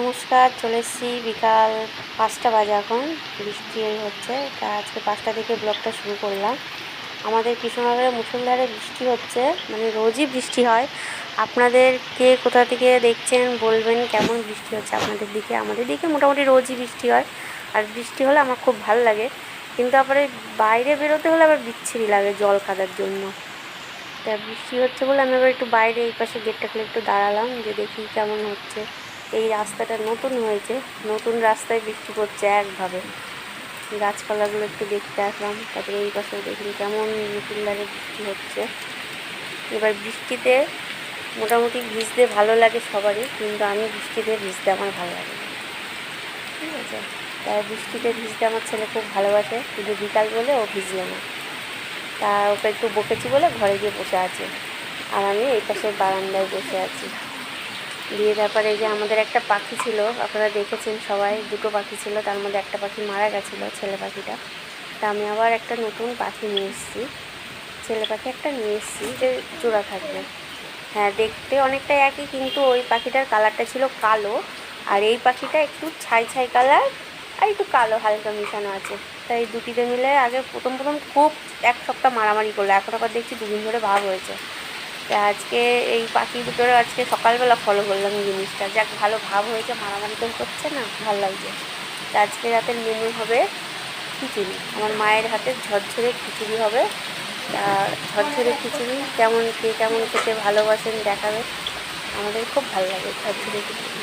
নমস্কার চলে এসেছি বিকাল পাঁচটা বাজে এখন বৃষ্টি হচ্ছে তা আজকে পাঁচটা থেকে ব্লগটা শুরু করলাম আমাদের কৃষ্ণনগরে মুসলধারে বৃষ্টি হচ্ছে মানে রোজই বৃষ্টি হয় আপনাদের কে কোথা থেকে দেখছেন বলবেন কেমন বৃষ্টি হচ্ছে আপনাদের দিকে আমাদের দিকে মোটামুটি রোজই বৃষ্টি হয় আর বৃষ্টি হলে আমার খুব ভাল লাগে কিন্তু আবার বাইরে বেরোতে হলে আবার বিচ্ছিরি লাগে জল খাদার জন্য তা বৃষ্টি হচ্ছে বলে আমি আবার একটু বাইরে এই পাশে গেটটা খুলে একটু দাঁড়ালাম যে দেখি কেমন হচ্ছে এই রাস্তাটা নতুন হয়েছে নতুন রাস্তায় বৃষ্টি পড়ছে একভাবে গাছপালাগুলো একটু দেখতে আসলাম তারপরে এই পাশে দেখুন কেমন নতুন নতুনভাবে বৃষ্টি হচ্ছে এবার বৃষ্টিতে মোটামুটি ভিজতে ভালো লাগে সবারই কিন্তু আমি বৃষ্টিতে ভিজতে আমার ভালো লাগে ঠিক আছে তাই বৃষ্টিতে ভিজতে আমার ছেলে খুব ভালোবাসে কিন্তু বিকাল বলে ও ভিজলো না তা ওকে একটু বকেছি বলে ঘরে গিয়ে বসে আছে আর আমি এই পাশের বারান্দায় বসে আছি দিয়ে তারপরে এই যে আমাদের একটা পাখি ছিল আপনারা দেখেছেন সবাই দুটো পাখি ছিল তার মধ্যে একটা পাখি মারা গেছিলো ছেলে পাখিটা তা আমি আবার একটা নতুন পাখি নিয়ে এসেছি ছেলে পাখি একটা নিয়ে এসেছি যে জোড়া থাকবে হ্যাঁ দেখতে অনেকটা একই কিন্তু ওই পাখিটার কালারটা ছিল কালো আর এই পাখিটা একটু ছাই ছাই কালার আর একটু কালো হালকা মিশানো আছে তাই দুটিতে মিলে আগে প্রথম প্রথম খুব এক সপ্তাহ মারামারি করলো এখন আবার দেখছি দুদিন ধরে ভাব হয়েছে তা আজকে এই পাখি দুটোর আজকে সকালবেলা ফলো করলাম জিনিসটা যাক ভালো ভাব হয়েছে মারামারি তো করছে না ভালো লাগছে তা আজকে রাতের মেনু হবে খিচুড়ি আমার মায়ের হাতে ঝরঝরে খিচুড়ি হবে তা ঝরঝরে খিচুড়ি কেমন কে কেমন খেতে ভালোবাসেন দেখাবে আমাদের খুব ভালো লাগে ঝরঝরে খিচুড়ি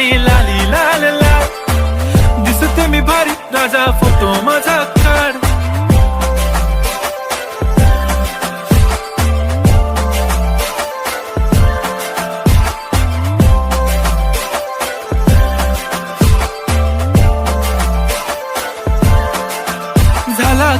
लाली लाली लाल लाल दिसते मी भारी राजा फोटो माझा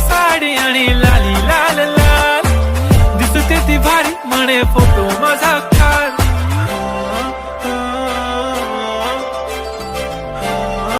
साडी आणि लाली लाल लाल दिसते ती भारी म्हणे फोटो